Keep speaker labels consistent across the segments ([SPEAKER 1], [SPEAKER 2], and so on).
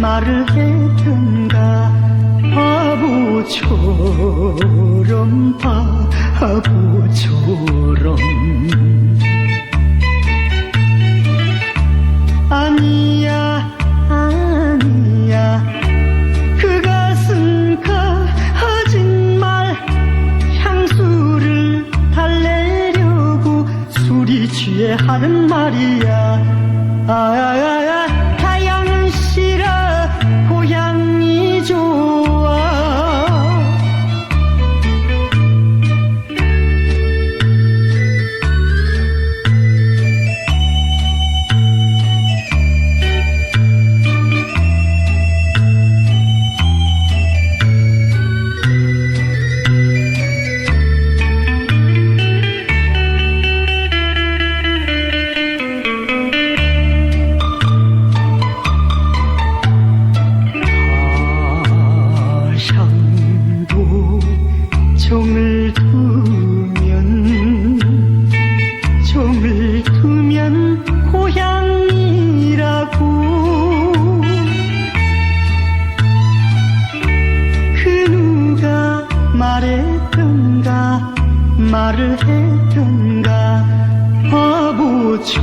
[SPEAKER 1] 말을 했던가? 바보처럼 바보처럼 아니야 아니야. 그 가슴 거짓말 향수를 달래려고 술이 취해 하는 말이야. 아야야야 두면 종을 두면 고향이라고. 그 누가 말했던가 말을 했던가 바보처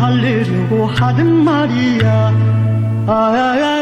[SPEAKER 1] 고향 생각 달래려고 하는 말이야 아야야